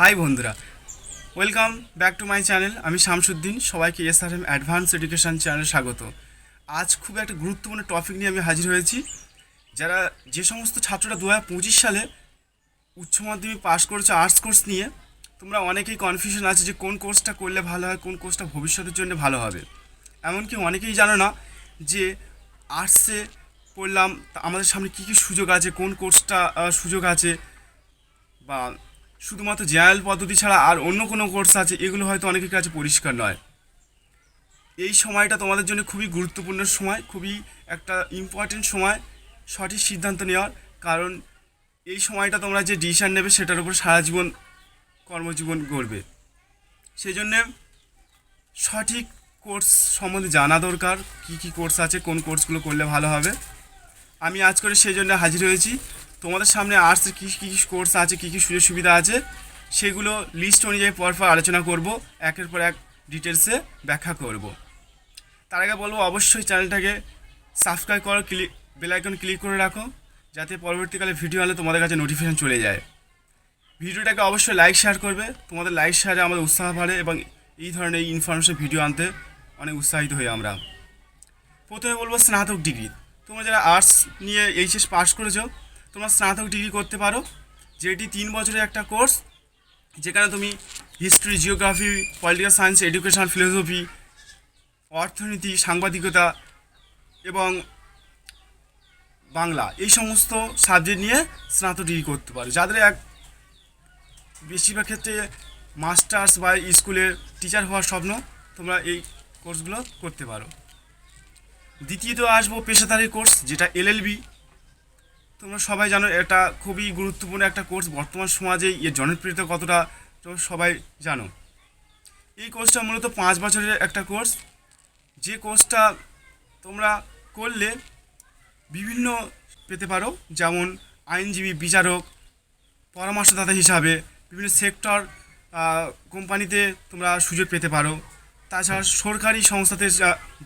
High বন্ধুরা, welcome back to my channel. আমি শামসুদ্দিন, সবাইকে S R M advance education চ্যানেলে স্বাগত। আজ খুব একটা গুরুত্বপূর্ণ টপিক নিয়ে আমি হাজির হয়েছি। যারা যে সমস্ত ছাত্ররা দু হাজার পঁচিশ সালে উচ্চ মাধ্যমিক পাস করেছে আর্টস কোর্স নিয়ে, তোমরা অনেকেই কনফিউশন আছে যে কোন কোর্সটা করলে ভালো হয়, কোন কোর্সটা ভবিষ্যতের জন্য ভালো হবে। এমনকি অনেকেই জানো না যে আর্টসে পড়লাম আমাদের সামনে কী কী সুযোগ আছে, কোন কোর্সটা সুযোগ আছে, বা শুধুমাত্র জেনারেল পদ্ধতি ছাড়া আর অন্য কোনো কোর্স আছে, এগুলো হয়তো অনেকের কাছে পরিষ্কার নয়। এই সময়টা তোমাদের জন্য খুবই গুরুত্বপূর্ণ সময়, খুবই একটা ইম্পর্টেন্ট সময়, সঠিক সিদ্ধান্ত নেওয়ার। কারণ এই সময়টা তোমরা যে ডিসিশান নেবে, সেটার উপর সারা জীবন কর্মজীবন গড়বে। সেই জন্যে সঠিক কোর্স সম্বন্ধে জানা দরকার, কী কী কোর্স আছে, কোন কোর্সগুলো করলে ভালো হবে। আমি আজ করে সেই জন্য হাজির হয়েছি। তোমাদের সামনে আর্টসের কী কী কোর্স আছে, কী কী সুযোগ সুবিধা আছে, সেগুলো লিস্ট অনুযায়ী পরপর আলোচনা করব, একের পর এক ডিটেলসে ব্যাখ্যা করব। তার আগে বলব, অবশ্যই চ্যানেলটাকে সাবস্ক্রাইব করো ক্লিক বেলাইকন ক্লিক করে রাখো, যাতে পরবর্তীকালে ভিডিও আনলে তোমাদের কাছে নোটিফিকেশন চলে যায়। ভিডিওটাকে অবশ্যই লাইক শেয়ার করবে। তোমাদের লাইক শেয়ারে আমাদের উৎসাহ বাড়ে এবং এই ধরনের ইনফরমেশন ভিডিও আনতে অনেক উৎসাহিত হই আমরা। প্রথমে বলব স্নাতক ডিগ্রি তোমরা যারা আর্টস নিয়ে এইচএস পাস করেছ তোমরা স্নাতক ডিগ্রি করতে পারো, যেটি তিন বছরের একটা কোর্স যেখানে তুমি history geography political science education philosophy অর্থনীতি, সাংবাদিকতা এবং বাংলা, এই সমস্ত সাবজেক্ট নিয়ে স্নাতক ডিগ্রি করতে পারো। যাদের এক, বেশিরভাগ ক্ষেত্রে মাস্টার্স বা স্কুলের টিচার হওয়ার স্বপ্ন, তোমরা এই কোর্সগুলো করতে পারো। দ্বিতীয়ত আসব পেশাদারি কোর্স যেটা এলএলবি তোমরা সবাই জানো এটা খুবই গুরুত্বপূর্ণ একটা কোর্স। বর্তমান সমাজে এর জনপ্রিয়তা কতটা, তো সবাই জানো। এই কোর্সটা মূলত পাঁচ বছরের একটা কোর্স। যে কোর্সটা তোমরা করলে বিভিন্ন পেতে পারো, যেমন আইনজীবী, বিচারক, পরামর্শদাতা হিসাবে বিভিন্ন সেক্টর কোম্পানিতে তোমরা সুযোগ পেতে পারো। তাছাড়া সরকারি সংস্থাতে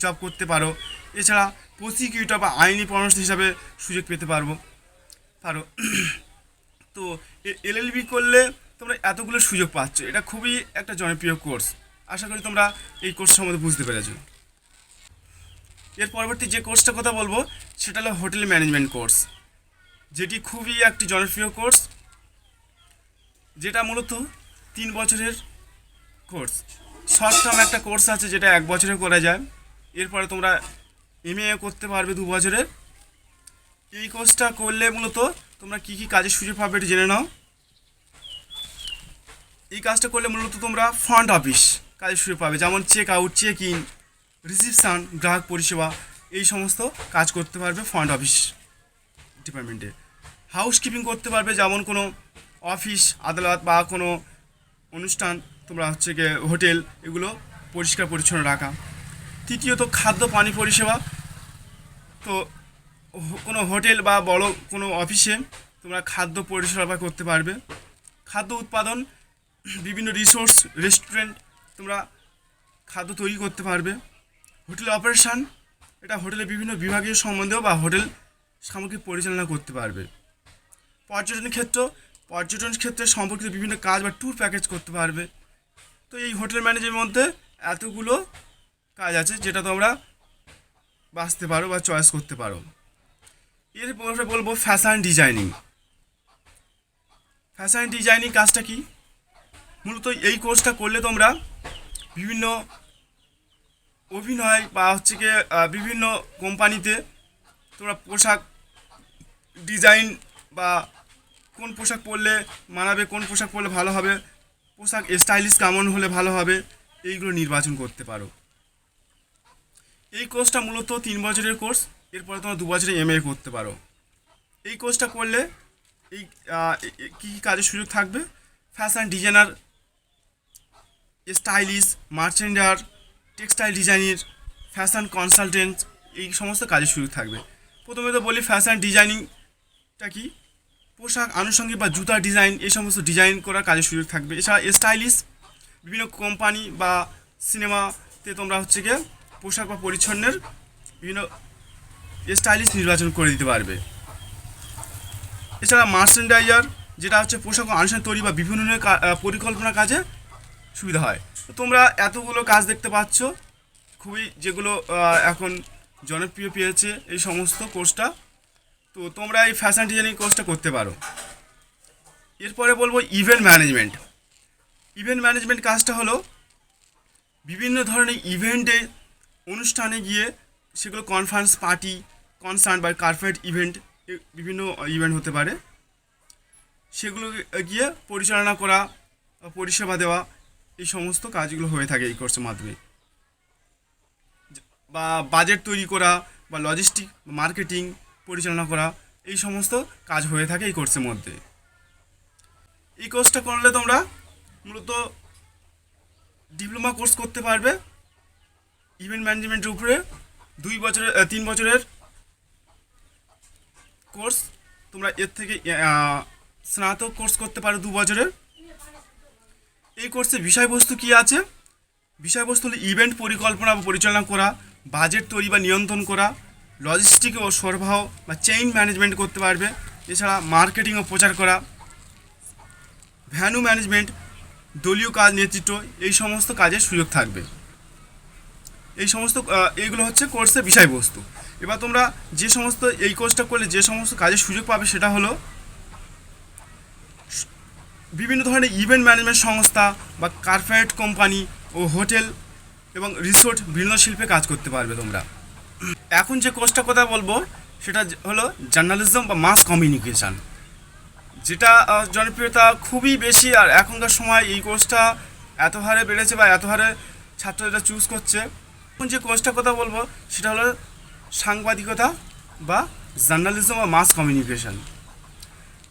জব করতে পারো। এছাড়া প্রসিকিউটর বা আইনি পরামর্শ হিসাবে সুযোগ পেতে পারব। পারো। তো এলএলবি করলে তোমরা এতগুলো সুযোগ পাচ্ছ। এটা খুবই একটা জনপ্রিয় কোর্স। আশা করি তোমরা এই কোর্স সম্বন্ধে বুঝতে পেরেছ। এর পরবর্তী যে কোর্সটার কথা বলব, সেটা হলো হোটেল ম্যানেজমেন্ট কোর্স। যেটি খুবই একটি জনপ্রিয় কোর্স, যেটা মূলত তিন বছরের কোর্স। শর্ট টার্ম একটা কোর্স আছে, যেটা এক বছরে করা যায়। এরপরে তোমরা এম করতে পারবে দু বছরের এই কোর্সটা করলে মূলত তোমরা কী কী কাজের সুযোগ পাবে একটু জেনে নাও। এই কাজটা করলে মূলত তোমরা ফ্রন্ট অফিস কাজের সুযোগ পাবে, যেমন check out check in reception গ্রাহক পরিষেবা, এই সমস্ত কাজ করতে পারবে ফ্রন্ট অফিস ডিপার্টমেন্টে হাউস কিপিং করতে পারবে, যেমন কোনো অফিস আদালত বা কোনো অনুষ্ঠান, তোমরা হচ্ছে গিয়ে হোটেল এগুলো পরিষ্কার পরিচ্ছন্ন রাখা। তৃতীয়ত খাদ্য, পানি পরিষেবা। তো কোনো হোটেল বা বড় কোনো অফিসে তোমরা খাদ্য পরিষেবা করতে পারবে। খাদ্য উৎপাদন, বিভিন্ন রিসোর্স রেস্টুরেন্ট তোমরা খাদ্য তৈরি করতে পারবে। হোটেল অপারেশন এটা হোটেলের বিভিন্ন বিভাগীয় সম্বন্ধেও বা হোটেল সামগ্রিক পরিচালনা করতে পারবে। পর্যটন ক্ষেত্র, পর্যটন ক্ষেত্রে সম্পর্কিত বিভিন্ন কাজ বা ট্যুর প্যাকেজ করতে পারবে। তো এই হোটেল ম্যানেজের মধ্যে এতগুলো কাজ আছে যেটা তোমরা বাঁচতে পারো বা চয়েস করতে পারো। এরপরে বলব ফ্যাশন ডিজাইনিং ফ্যাশন ডিজাইনিং কাজটা কি? মূলত এই কোর্সটা করলে তোমরা বিভিন্ন অভিনয় বা হচ্ছে গিয়ে বিভিন্ন কোম্পানিতে তোমরা পোশাক ডিজাইন বা কোন পোশাক পরলে মানাবে, কোন পোশাক পরলে ভালো হবে, পোশাক স্টাইলিশ কেমন হলে ভালো হবে, এইগুলো নির্বাচন করতে পারো। এই কোর্সটা মূলত তিন বছরের কোর্স এরপরে তোমরা দু বছরে এম করতে পারো। এই কোর্সটা করলে এই কী কী কাজের সুযোগ থাকবে? Fashion designer stylish merchandiser textile ডিজাইনের ফ্যাশন কনসালটেন্ট এই সমস্ত কাজের সুযোগ থাকবে। প্রথমে তো বলি ফ্যাশন ডিজাইনিংটা কি? পোশাক আনুষঙ্গিক বা জুতা ডিজাইন এই সমস্ত ডিজাইন করার কাজের সুযোগ থাকবে। এছাড়া স্টাইলিশ বিভিন্ন কোম্পানি বা সিনেমাতে তোমরা হচ্ছে গিয়ে পোশাক বা পরিচ্ছন্নের বিভিন্ন স্টাইলিশ নির্বাচন করে দিতে পারবে। এছাড়া মার্চেন্ডাইজার যেটা হচ্ছে পোশাক আনুষ্ঠানিক তৈরি বা বিভিন্ন ধরনের পরিকল্পনা কাজে সুবিধা হয়। তো তোমরা এতগুলো কাজ দেখতে পাচ্ছ, খুবই যেগুলো এখন জনপ্রিয় পেয়েছে এই সমস্ত কোর্সটা। তো তোমরা এই ফ্যাশন ডিজাইনিং কোর্সটা করতে পারো। এরপরে বলব ইভেন্ট ম্যানেজমেন্ট ইভেন্ট ম্যানেজমেন্ট কাজটা হলো বিভিন্ন ধরনের ইভেন্টে অনুষ্ঠানে গিয়ে সেগুলো কনফারেন্স পার্টি কনসার্ট বা কার্পেট ইভেন্ট বিভিন্ন ইভেন্ট হতে পারে। সেগুলো গিয়ে পরিচালনা করা পরিষেবা দেওয়া, এই সমস্ত কাজগুলো হয়ে থাকে এই কোর্সের মাধ্যমে। বা বাজেট তৈরি করা, বা লজিস্টিক মার্কেটিং পরিচালনা করা, এই সমস্ত কাজ হয়ে থাকে এই কোর্সের মধ্যে। এই কোর্সটা করলে তোমরা মূলত ডিপ্লোমা কোর্স করতে পারবে। ইভেন্ট ম্যানেজমেন্টের উপরে দুই বছরের তিন বছরের কোর্স, তোমরা এর থেকে স্নাতক কোর্স করতে পারো দু বছরের এই কোর্সে বিষয়বস্তু কি আছে? বিষয়বস্তু হলো ইভেন্ট পরিকল্পনা বা পরিচালনা করা, বাজেট তৈরি বা নিয়ন্ত্রণ করা লজিস্টিক ও সরবরাহ বা চেইন ম্যানেজমেন্ট করতে পারবে, এছাড়া মার্কেটিং ও প্রচার করা ভ্যানু ম্যানেজমেন্ট দলীয় কাজ নেতৃত্ব, এই সমস্ত কাজের সুযোগ থাকবে। এই সমস্ত এইগুলো হচ্ছে কোর্সের বিষয়বস্তু। এবার তোমরা যে সমস্ত এই কোর্সটা করলে, যে সমস্ত কাজের সুযোগ পাবে, সেটা হলো বিভিন্ন ধরনের ইভেন্ট ম্যানেজমেন্ট সংস্থা বা কার্পোরেট কোম্পানি ও হোটেল এবং রিসোর্ট বিনোদন শিল্পে কাজ করতে পারবে তোমরা। এখন যে কোর্সটা কথা বলব, সেটা হলো জার্নালিজম বা মাস কমিউনিকেশান যেটা জনপ্রিয়তা খুবই বেশি, আর এখনকার সময় এই কোর্সটা এত হারে বেড়েছে বা এত হারে ছাত্ররা চুজ করছে। যে কোর্সটার কথা বলব, সেটা হলো সাংবাদিকতা বা জার্নালিজম বা মাস কমিউনিকেশন।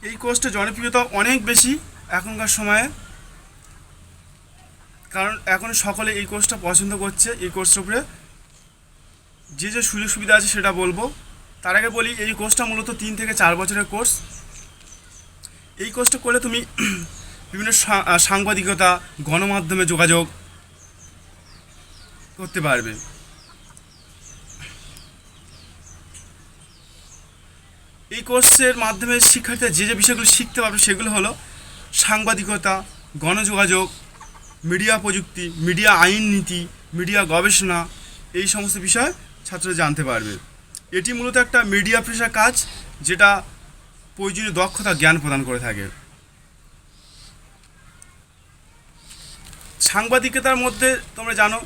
এই কোর্সটা জনপ্রিয়তা অনেক বেশি এখনকার সময়ে। কারণ এখন সকলে এই কোর্সটা পছন্দ করছে, এই কোর্সের উপরে যে যে সুযোগ সুবিধা আছে সেটা বলব। তার আগে বলি, এই কোর্সটা মূলত তিন থেকে চার বছরের কোর্স। এই কোর্সটা করলে তুমি বিভিন্ন সাংবাদিকতা, গণমাধ্যমে যোগাযোগ করতে পারবে। এই কোর্সের মাধ্যমে শিক্ষার্থীরা যে যে বিষয়গুলো শিখতে পারবে সেগুলো হলো সাংবাদিকতা, গণযোগাযোগ মিডিয়া প্রযুক্তি মিডিয়া আইন নীতি মিডিয়া গবেষণা, এই সমস্ত বিষয় ছাত্ররা জানতে পারবে। এটি মূলত একটা মিডিয়া পেশা কাজ যেটা প্রয়োজনীয় দক্ষতা, জ্ঞান প্রদান করে থাকে। সাংবাদিকতার মধ্যে তোমরা জানো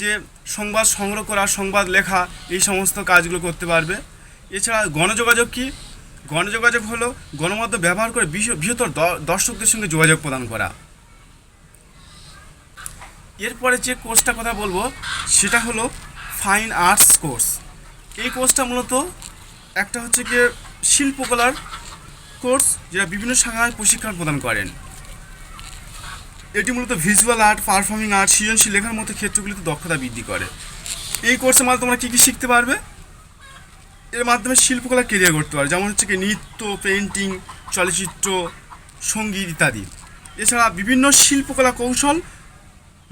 যে সংবাদ সংগ্রহ করা, সংবাদ লেখা, এই সমস্ত কাজগুলো করতে পারবে। এছাড়া গণযোগাযোগ কি? গণযোগাযোগ হলো গণমাধ্যম ব্যবহার করে বৃহত্তর দর্শকদের সঙ্গে যোগাযোগ প্রদান করা। এরপরে যে কোর্সটা কথা বলব, সেটা হলো ফাইন আর্টস কোর্স। এই কোর্সটা মূলত একটা হচ্ছে গিয়ে শিল্পকলার কোর্স, যেটা বিভিন্ন শাখায় প্রশিক্ষণ প্রদান করেন। এটি মূলত ভিজুয়াল আর্ট পারফর্মিং আর্ট সৃজনশীল লেখার মতো ক্ষেত্রগুলিতে দক্ষতা বৃদ্ধি করে। এই কোর্সের মাধ্যমে তোমরা কী কী শিখতে পারবে? এর মাধ্যমে শিল্পকলা কেরিয়ার করতে পারবে, যেমন হচ্ছে কি নৃত্য পেন্টিং চলচ্চিত্র, সংগীত ইত্যাদি। এছাড়া বিভিন্ন শিল্পকলা কৌশল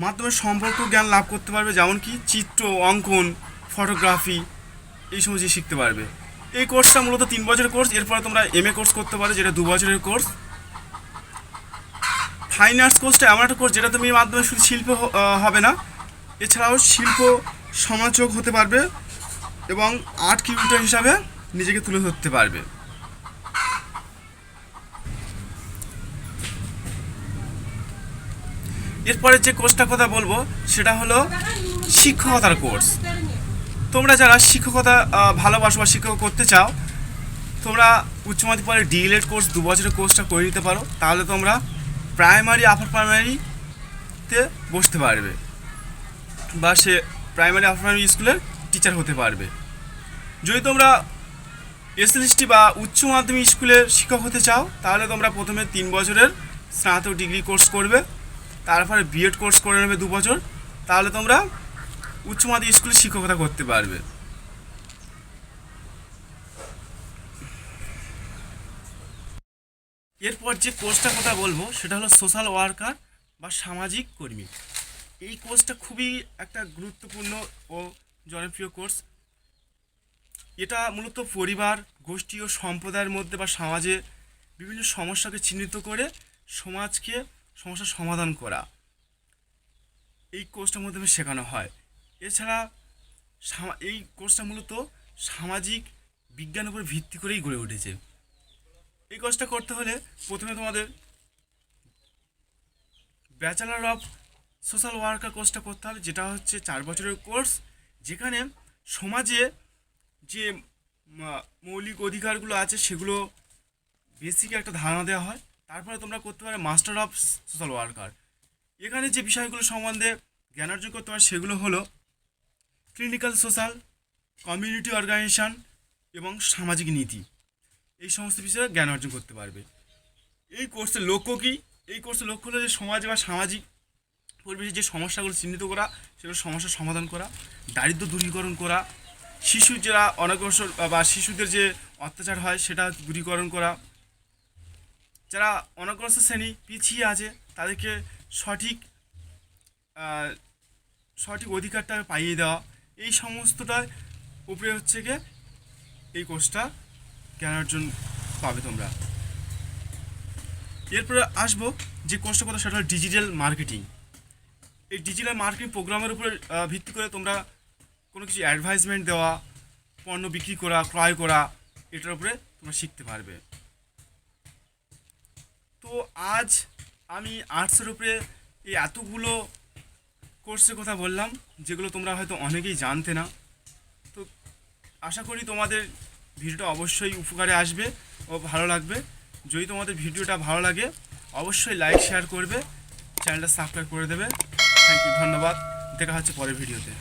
মাধ্যমে সম্পর্ক জ্ঞান লাভ করতে পারবে, যেমন কি চিত্র, অঙ্কন ফটোগ্রাফি এই সমস্ত শিখতে পারবে। এই কোর্সটা মূলত তিন বছরের কোর্স এরপরে তোমরা এম এ কোর্স করতে পারো, যেটা দু বছরের কোর্স ফাইন আর্টস কোর্সটা এমন একটা কোর্স যেটা তুমি মাধ্যমে শুধু শিল্প হবে না, এছাড়াও শিল্প সমালোচক হতে পারবে এবং আর্ট কিউরেটর হিসাবে নিজেকে তুলে ধরতে পারবে। এরপরে যে কোর্সটার কথা বলব, সেটা হলো শিক্ষকতার কোর্স তোমরা যারা শিক্ষকতা ভালোবাসো বা শিক্ষক করতে চাও, তোমরা উচ্চ মাধ্যমিক পরে ডিএলএড কোর্স দু বছরের কোর্সটা করে নিতে পারো। তাহলে তোমরা প্রাইমারি আপার প্রাইমারিতে বসতে পারবে বা সে প্রাইমারি আপার প্রাইমারি স্কুলের টিচার হতে পারবে। যদি তোমরা এসএলএসটি বা উচ্চ মাধ্যমিক স্কুলের শিক্ষক হতে চাও, তাহলে তোমরা প্রথমে তিন বছরের স্নাতক ডিগ্রি কোর্স করবে, তারপরে বিএড কোর্স করে নেবে দু বছর, তাহলে তোমরা উচ্চ মাধ্যমিক স্কুলে শিক্ষকতা করতে পারবে। এরপর যে কোর্সটার কথা বলব, সেটা হলো সোশ্যাল ওয়ার্কার বা সামাজিক কর্মী। এই কোর্সটা খুবই একটা গুরুত্বপূর্ণ ও জনপ্রিয় কোর্স এটা মূলত পরিবার, গোষ্ঠী ও সম্প্রদায়ের মধ্যে বা সমাজে বিভিন্ন সমস্যাকে চিহ্নিত করে সমাজকে সমস্যার সমাধান করা। এই কোর্সটার মাধ্যমে শেখানো হয়। এছাড়া এই কোর্সটা মূলত সামাজিক বিজ্ঞানের উপর ভিত্তি করেই গড়ে উঠেছে। এই কোর্সটা করতে হলে প্রথমে তোমাদের ব্যাচেলার অফ সোশ্যাল ওয়ার্কার কোর্সটা করতে হবে, যেটা হচ্ছে চার বছরের কোর্স যেখানে সমাজে যে মৌলিক অধিকারগুলো আছে সেগুলো বেসিক একটা ধারণা দেওয়া হয়। তারপরে তোমরা করতে পারো মাস্টার অফ সোশ্যাল ওয়ার্কার এখানে যে বিষয়গুলো সম্বন্ধে জ্ঞান অর্জন করতে পারে সেগুলো হলো ক্লিনিক্যাল সোশ্যাল কমিউনিটি অর্গানাইজেশন এবং সামাজিক নীতি। এই সমস্ত বিষয়ে জ্ঞান অর্জন করতে পারবে। এই কোর্সের লক্ষ্য কী? এই কোর্সের লক্ষ্য হলো যে সমাজ বা সামাজিক পরিবেশের যে সমস্যাগুলো চিহ্নিত করা, সেগুলো সমস্যার সমাধান করা দারিদ্র দূরীকরণ করা শিশু যারা অনগ্রসর বা শিশুদের যে অত্যাচার হয়, সেটা দূরীকরণ করা। যারা অনগ্রসর শ্রেণি পিছিয়ে আছে, তাদেরকে সঠিক সঠিক অধিকারটা পাইয়ে দেওয়া, এই সমস্তটার উপরে হচ্ছে গিয়ে এই কোর্সটা জ্ঞান অর্জন পাবে তোমরা। এরপরে আসব যে কোর্সটা কথা সেটা হলো ডিজিটাল মার্কেটিং এই ডিজিটাল মার্কেটিং প্রোগ্রামের উপরে ভিত্তি করে তোমরা কোনো কিছু অ্যাডভাইসমেন্ট দেওয়া, পণ্য বিক্রি করা, ক্রয় করা, এটার উপরে তোমরা শিখতে পারবে। তো আজ আমি আর্টসের উপরে এই এতগুলো কোর্সের কথা বললাম, যেগুলো তোমরা হয়তো অনেকেই জানতে না। তো আশা করি তোমাদের ভিডিওটা অবশ্যই উপকারে আসবে ও ভালো লাগবে। যদি তোমাদের ভিডিওটা ভালো লাগে, অবশ্যই লাইক শেয়ার করবে চ্যানেলটা সাবস্ক্রাইব করে দেবে। থ্যাংক ইউ ধন্যবাদ। দেখা হচ্ছে পরের ভিডিওতে।